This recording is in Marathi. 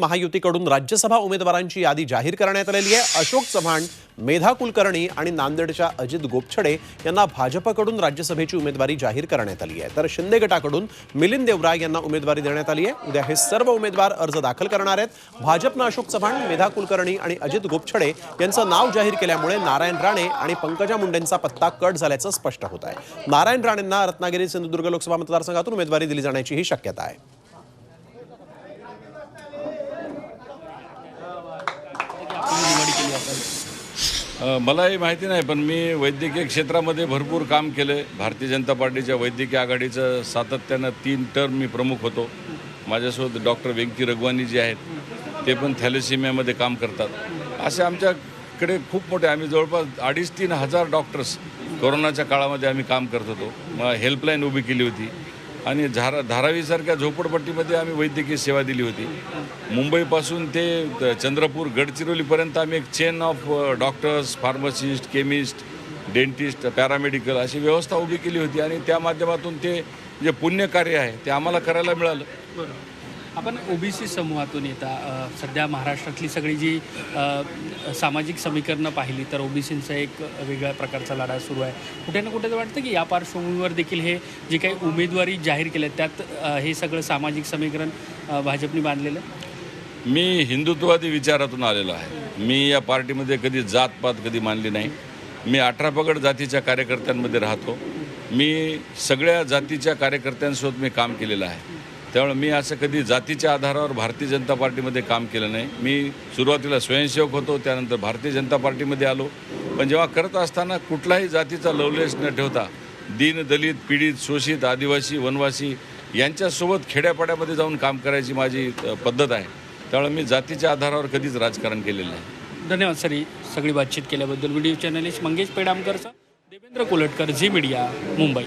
महायुतीकडून राज्यसभा उमेदवारांची यादी जाहीर करण्यात आलेली आहे. अशोक चव्हाण मेधा कुलकर्णी आणि नांदेडच्या अजित गोपछडे यांना भाजपकडून राज्यसभेची उमेदवारी जाहीर करण्यात आली आहे. तर शिंदे गटाकडून मिलिंद देवराय यांना उमेदवारी देण्यात आली आहे. उद्या हे सर्व उमेदवार अर्ज दाखल करणार आहेत. भाजपनं अशोक चव्हाण मेधा कुलकर्णी आणि अजित गोपछडे यांचं नाव जाहीर केल्यामुळे नारायण राणे आणि पंकजा मुंडेंचा पत्ता कट झाल्याचं स्पष्ट होत आहे. नारायण राणेंना रत्नागिरी सिंधुदुर्ग लोकसभा मतदारसंघातून उमेदवारी दिली जाण्याचीही शक्यता आहे. मलाही माहिती नाही पण मी वैद्यकीय क्षेत्रामध्ये भरपूर काम केलं. आहे भारतीय जनता पार्टीच्या वैद्यकीय आघाडीचं सातत्यानं तीन टर्म मी प्रमुख होतो. माझ्यासोबत डॉक्टर व्यंकी रघवानी जे आहेत ते पण थॅलेसिमियामध्ये काम करतात. असे आमच्याकडे खूप मोठे आम्ही जवळपास अडीच तीन हजार डॉक्टर्स कोरोनाच्या काळामध्ये आम्ही काम करत होतो. मग हेल्पलाईन उभी केली होती. आणि धारा धारावीसारख्या झोपडपट्टीमध्ये आम्ही वैद्यकीय सेवा दिली होती. मुंबईपासून ते त- चंद्रपूर गडचिरोलीपर्यंत आम्ही एक chain of doctors pharmacist chemist dentist paramedical अशी व्यवस्था उभी केली होती आणि त्या माध्यमातून ते जे पुण्यकार्य आहे ते आम्हाला करायला मिळालं. आपण ओबीसी समूहातून येता सध्या महाराष्ट्रातली सगळी जी सामाजिक समीकरणं पाहिली तर ओबीसींचा एक वेगळ्या प्रकारचा लढा सुरू आहे. कुठे ना कुठे तर वाटतं की या पार्श्वभूमीवर देखील हे जे काही उमेदवारी जाहीर केल्या त्यात हे सगळं सामाजिक समीकरण भाजपने बांधलेलं आहे? मी हिंदुत्ववादी विचारातून आलेलो आहे. मी या पार्टीमध्ये कधी जातपात कधी मानली नाही. मी अठरा पगड जातीच्या कार्यकर्त्यांमध्ये राहतो. मी सगळ्या जातीच्या कार्यकर्त्यांसोबत मी काम केलेलं आहे. त्यामुळे मी असं कधी जातीच्या आधारावर भारतीय जनता पार्टीमध्ये काम केलं नाही. मी सुरुवातीला स्वयंसेवक होतो त्यानंतर भारतीय जनता पार्टीमध्ये आलो. पण जेव्हा करत असताना कुठलाही जातीचा लवलेश न ठेवता दीन दलित पीडित शोषित आदिवासी वनवासी यांच्यासोबत खेड्यापाड्यामध्ये जाऊन काम करायची माझी पद्धत आहे. त्यामुळे मी जातीच्या आधारावर कधीच राजकारण केलेलं नाही. धन्यवाद सर ही सगळी बातचीत केल्याबद्दल. व्हिडिओ चॅनलिस्ट मंगेश पेडामकरचा देवेंद्र कोलटकर झी मीडिया मुंबई.